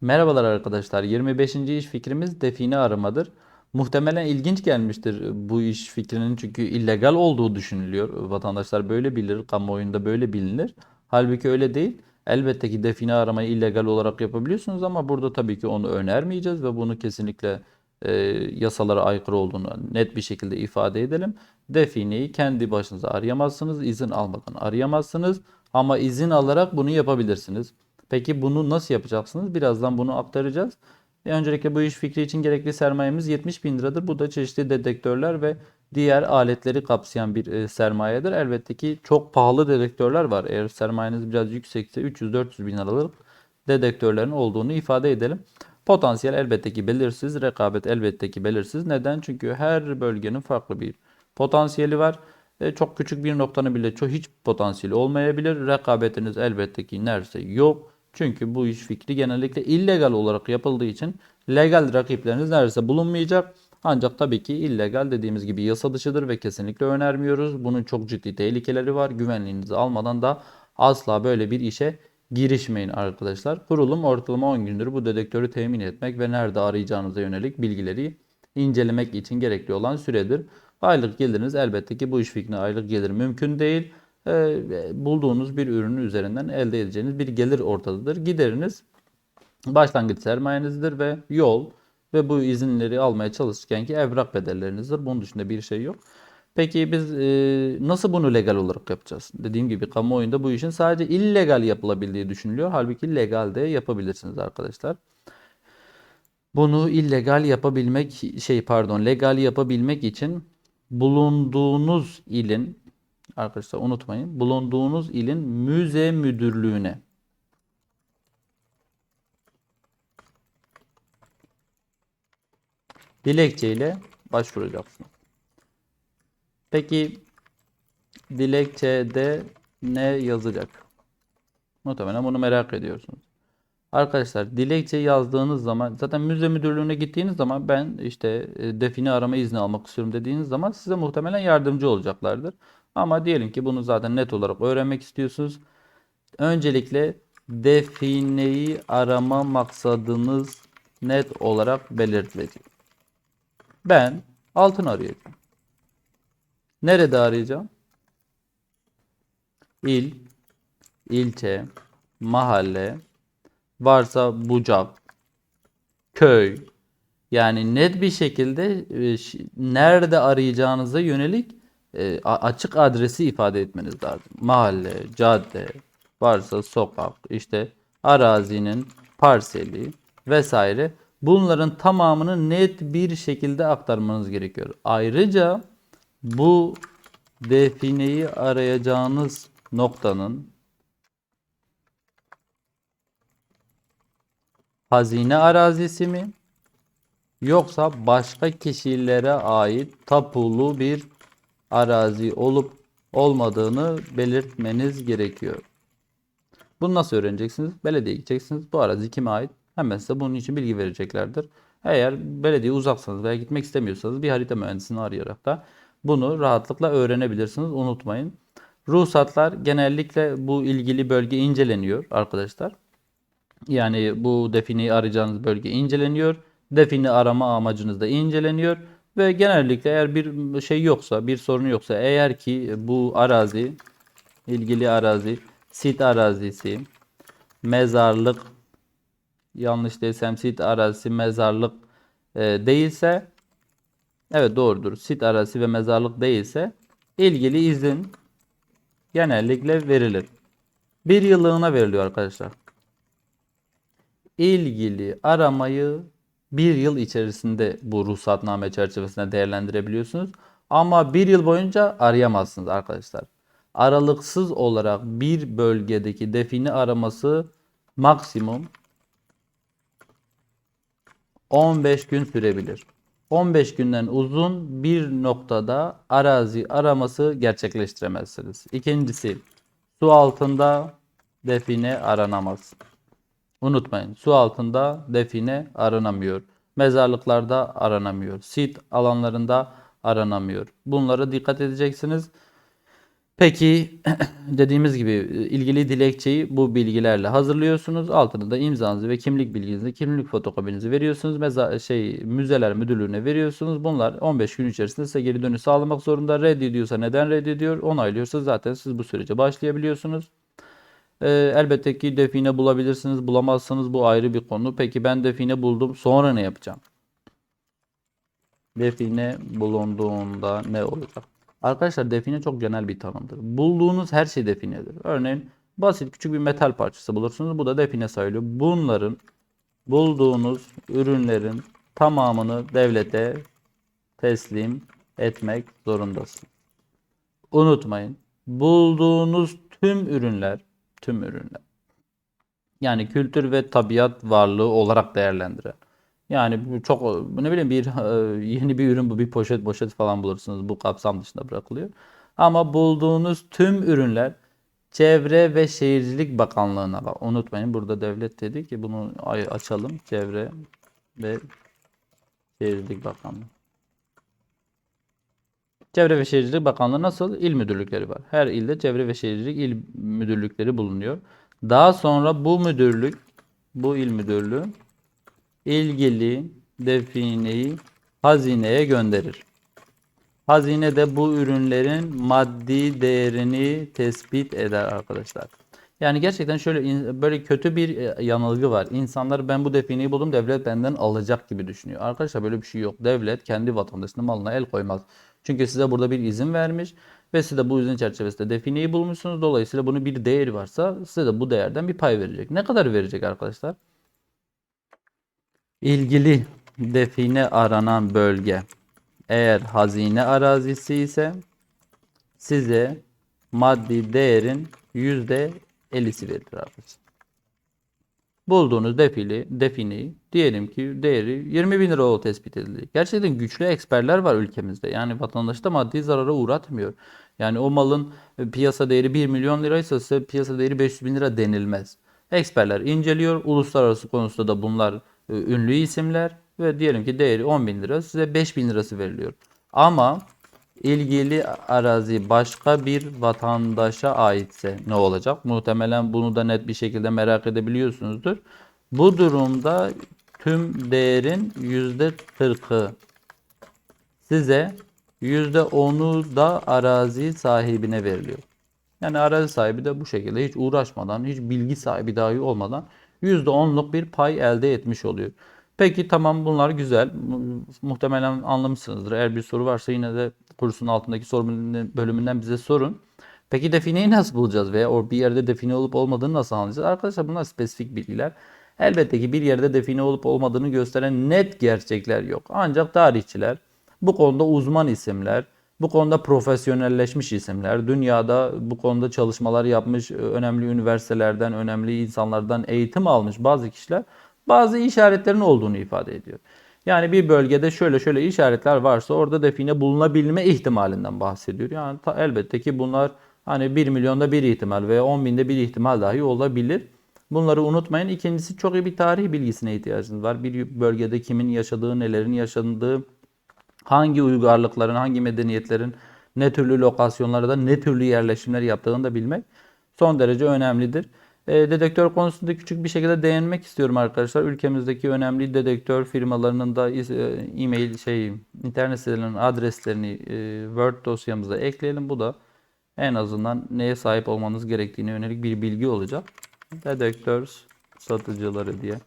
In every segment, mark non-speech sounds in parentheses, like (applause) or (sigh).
Merhabalar arkadaşlar. 25. iş fikrimiz define aramadır. Muhtemelen ilginç gelmiştir bu iş fikrinin çünkü illegal olduğu düşünülüyor. Vatandaşlar böyle bilir, kamuoyunda böyle bilinir. Halbuki öyle değil. Elbette ki define aramayı illegal olarak yapabiliyorsunuz ama burada tabii ki onu önermeyeceğiz ve bunu kesinlikle e, yasalara aykırı olduğunu net bir şekilde ifade edelim. Defineyi kendi başınıza arayamazsınız, izin almadan arayamazsınız ama izin alarak bunu yapabilirsiniz. Peki bunu nasıl yapacaksınız? Birazdan bunu aktaracağız. E, öncelikle bu iş fikri için gerekli sermayemiz 70 bin liradır. Bu da çeşitli dedektörler ve diğer aletleri kapsayan bir e, sermayedir. Elbette ki çok pahalı dedektörler var. Eğer sermayeniz biraz yüksekse 300-400 bin liralık dedektörlerin olduğunu ifade edelim. Potansiyel elbette ki belirsiz, rekabet elbette ki belirsiz. Neden? Çünkü her bölgenin farklı bir potansiyeli var. E, çok küçük bir noktanın bile çok hiç potansiyeli olmayabilir. Rekabetiniz elbette ki neredeyse yok. Çünkü bu iş fikri genellikle illegal olarak yapıldığı için legal rakipleriniz neredeyse bulunmayacak. Ancak tabii ki illegal dediğimiz gibi yasa dışıdır ve kesinlikle önermiyoruz. Bunun çok ciddi tehlikeleri var. Güvenliğinizi almadan da asla böyle bir işe girişmeyin arkadaşlar. Kurulum ortalama 10 gündür bu dedektörü temin etmek ve nerede arayacağınıza yönelik bilgileri incelemek için gerekli olan süredir. Aylık geliriniz elbette ki bu iş fikrine aylık gelir mümkün değil. Ee, bulduğunuz bir ürünün üzerinden elde edeceğiniz bir gelir ortadadır. Gideriniz başlangıç sermayenizdir ve yol ve bu izinleri almaya çalışırken ki evrak bedellerinizdir. Bunun dışında bir şey yok. Peki biz e, nasıl bunu legal olarak yapacağız? Dediğim gibi kamuoyunda bu işin sadece illegal yapılabildiği düşünülüyor. Halbuki legal de yapabilirsiniz arkadaşlar. Bunu illegal yapabilmek şey pardon legal yapabilmek için bulunduğunuz ilin arkadaşlar unutmayın bulunduğunuz ilin müze müdürlüğüne dilekçeyle başvuracaksınız. Peki dilekçede ne yazacak? Muhtemelen bunu merak ediyorsunuz. Arkadaşlar dilekçe yazdığınız zaman zaten müze müdürlüğüne gittiğiniz zaman ben işte e, define arama izni almak istiyorum dediğiniz zaman size muhtemelen yardımcı olacaklardır. Ama diyelim ki bunu zaten net olarak öğrenmek istiyorsunuz. Öncelikle defineyi arama maksadınız net olarak belirtilecek. Ben altın arayacağım. Nerede arayacağım? İl, ilçe, mahalle, varsa bucak, köy. Yani net bir şekilde e, nerede arayacağınıza yönelik e, açık adresi ifade etmeniz lazım. Mahalle, cadde, varsa sokak, işte arazinin parseli vesaire. Bunların tamamını net bir şekilde aktarmanız gerekiyor. Ayrıca bu defineyi arayacağınız noktanın hazine arazisi mi yoksa başka kişilere ait tapulu bir arazi olup olmadığını belirtmeniz gerekiyor. Bunu nasıl öğreneceksiniz? Belediyeye gideceksiniz. Bu arazi kime ait? Hemen size bunun için bilgi vereceklerdir. Eğer belediye uzaksanız veya gitmek istemiyorsanız bir harita mühendisini arayarak da bunu rahatlıkla öğrenebilirsiniz. Unutmayın. Ruhsatlar genellikle bu ilgili bölge inceleniyor arkadaşlar. Yani bu defineyi arayacağınız bölge inceleniyor. Define arama amacınız da inceleniyor. Ve genellikle eğer bir şey yoksa, bir sorun yoksa, eğer ki bu arazi, ilgili arazi, sit arazisi, mezarlık, yanlış değilsem sit arazisi, mezarlık e, değilse, evet doğrudur, sit arazisi ve mezarlık değilse, ilgili izin genellikle verilir. Bir yıllığına veriliyor arkadaşlar. İlgili aramayı bir yıl içerisinde bu ruhsatname çerçevesinde değerlendirebiliyorsunuz. Ama bir yıl boyunca arayamazsınız arkadaşlar. Aralıksız olarak bir bölgedeki defini araması maksimum 15 gün sürebilir. 15 günden uzun bir noktada arazi araması gerçekleştiremezsiniz. İkincisi su altında define aranamaz. Unutmayın su altında define aranamıyor. Mezarlıklarda aranamıyor. Sit alanlarında aranamıyor. Bunlara dikkat edeceksiniz. Peki (clears throat) dediğimiz gibi ilgili dilekçeyi bu bilgilerle hazırlıyorsunuz. Altına da imzanızı ve kimlik bilginizi, kimlik fotokopinizi veriyorsunuz. Meza şey müzeler müdürlüğüne veriyorsunuz. Bunlar 15 gün içerisinde size geri dönüş sağlamak zorunda. Reddediyorsa neden reddediyor? Onaylıyorsa zaten siz bu sürece başlayabiliyorsunuz. Ee, elbette ki define bulabilirsiniz, bulamazsanız bu ayrı bir konu. Peki ben define buldum, sonra ne yapacağım? Define bulunduğunda ne olacak? Arkadaşlar define çok genel bir tanımdır. Bulduğunuz her şey definedir. Örneğin basit küçük bir metal parçası bulursunuz. Bu da define sayılıyor. Bunların bulduğunuz ürünlerin tamamını devlete teslim etmek zorundasınız. Unutmayın. Bulduğunuz tüm ürünler, tüm ürünler. Yani kültür ve tabiat varlığı olarak değerlendiren. Yani çok ne bileyim bir e, yeni bir ürün bu bir poşet poşet falan bulursunuz. Bu kapsam dışında bırakılıyor. Ama bulduğunuz tüm ürünler Çevre ve Şehircilik Bakanlığı'na bak. Unutmayın burada devlet dedi ki bunu açalım. Çevre ve Şehircilik Bakanlığı. Çevre ve Şehircilik Bakanlığı nasıl? İl müdürlükleri var. Her ilde Çevre ve Şehircilik il müdürlükleri bulunuyor. Daha sonra bu müdürlük, bu il müdürlüğü ilgili defineyi hazineye gönderir. Hazine de bu ürünlerin maddi değerini tespit eder arkadaşlar. Yani gerçekten şöyle böyle kötü bir e, yanılgı var. İnsanlar ben bu defineyi buldum devlet benden alacak gibi düşünüyor. Arkadaşlar böyle bir şey yok. Devlet kendi vatandaşının malına el koymaz. Çünkü size burada bir izin vermiş ve siz de bu izin çerçevesinde defineyi bulmuşsunuz. Dolayısıyla bunun bir değeri varsa size de bu değerden bir pay verecek. Ne kadar verecek arkadaşlar? İlgili define aranan bölge eğer hazine arazisi ise size maddi değerin yüzde 50'si verilir arkadaşlar. Bulduğunuz defili, defineyi diyelim ki değeri 20 bin lira o tespit edildi. Gerçekten güçlü eksperler var ülkemizde. Yani vatandaşı da maddi zarara uğratmıyor. Yani o malın e, piyasa değeri 1 milyon liraysa size piyasa değeri 500 bin lira denilmez. Eksperler inceliyor. Uluslararası konusunda da bunlar e, ünlü isimler ve diyelim ki değeri 10 bin lira size 5 bin lirası veriliyor. Ama ilgili arazi başka bir vatandaşa aitse ne olacak? Muhtemelen bunu da net bir şekilde merak edebiliyorsunuzdur. Bu durumda tüm değerin %40'ı size %10'u da arazi sahibine veriliyor. Yani arazi sahibi de bu şekilde hiç uğraşmadan, hiç bilgi sahibi dahi olmadan %10'luk bir pay elde etmiş oluyor. Peki tamam bunlar güzel. Mu- Muhtemelen anlamışsınızdır. Eğer bir soru varsa yine de kursun altındaki soru bölümünden- bize sorun. Peki defineyi nasıl bulacağız veya o bir yerde define olup olmadığını nasıl anlayacağız? Arkadaşlar bunlar spesifik bilgiler. Elbette ki bir yerde define olup olmadığını gösteren net gerçekler yok. Ancak tarihçiler, bu konuda uzman isimler, bu konuda profesyonelleşmiş isimler, dünyada bu konuda çalışmalar yapmış, önemli üniversitelerden, önemli insanlardan eğitim almış bazı kişiler bazı işaretlerin olduğunu ifade ediyor. Yani bir bölgede şöyle şöyle işaretler varsa orada define bulunabilme ihtimalinden bahsediyor. Yani ta- elbette ki bunlar hani 1 milyonda bir ihtimal veya 10 binde bir ihtimal dahi olabilir. Bunları unutmayın. İkincisi çok iyi bir tarih bilgisine ihtiyacınız var. Bir bölgede kimin yaşadığı, nelerin yaşandığı, hangi uygarlıkların, hangi medeniyetlerin ne türlü lokasyonlarda ne türlü yerleşimler yaptığını da bilmek son derece önemlidir. E, dedektör konusunda küçük bir şekilde değinmek istiyorum arkadaşlar. Ülkemizdeki önemli dedektör firmalarının da e, e-mail şey internet sitelerinin adreslerini e, Word dosyamıza ekleyelim. Bu da en azından neye sahip olmanız gerektiğine yönelik bir bilgi olacak. Dedektör satıcıları diye.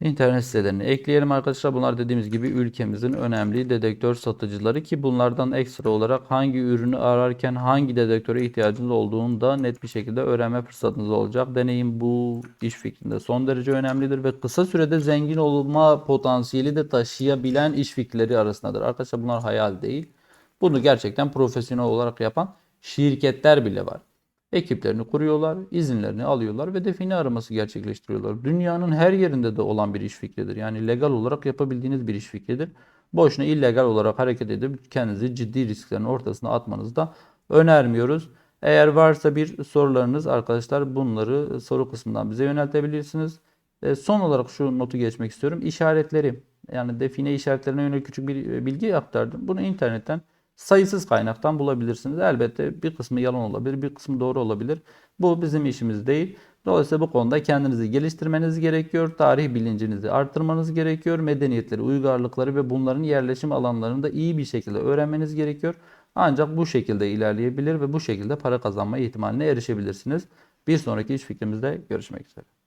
İnternet sitelerini ekleyelim arkadaşlar. Bunlar dediğimiz gibi ülkemizin önemli dedektör satıcıları ki bunlardan ekstra olarak hangi ürünü ararken hangi dedektöre ihtiyacınız olduğunu da net bir şekilde öğrenme fırsatınız olacak. Deneyim bu iş fikrinde son derece önemlidir ve kısa sürede zengin olma potansiyeli de taşıyabilen iş fikirleri arasındadır. Arkadaşlar bunlar hayal değil. Bunu gerçekten profesyonel olarak yapan şirketler bile var. Ekiplerini kuruyorlar, izinlerini alıyorlar ve define araması gerçekleştiriyorlar. Dünyanın her yerinde de olan bir iş fikridir. Yani legal olarak yapabildiğiniz bir iş fikridir. Boşuna illegal olarak hareket edip kendinizi ciddi risklerin ortasına atmanızı da önermiyoruz. Eğer varsa bir sorularınız arkadaşlar bunları soru kısmından bize yöneltebilirsiniz. E, son olarak şu notu geçmek istiyorum. İşaretleri yani define işaretlerine yönelik küçük bir bilgi aktardım. Bunu internetten sayısız kaynaktan bulabilirsiniz. Elbette bir kısmı yalan olabilir, bir kısmı doğru olabilir. Bu bizim işimiz değil. Dolayısıyla bu konuda kendinizi geliştirmeniz gerekiyor. Tarih bilincinizi arttırmanız gerekiyor. Medeniyetleri, uygarlıkları ve bunların yerleşim alanlarını da iyi bir şekilde öğrenmeniz gerekiyor. Ancak bu şekilde ilerleyebilir ve bu şekilde para kazanma ihtimaline erişebilirsiniz. Bir sonraki iş fikrimizde görüşmek üzere.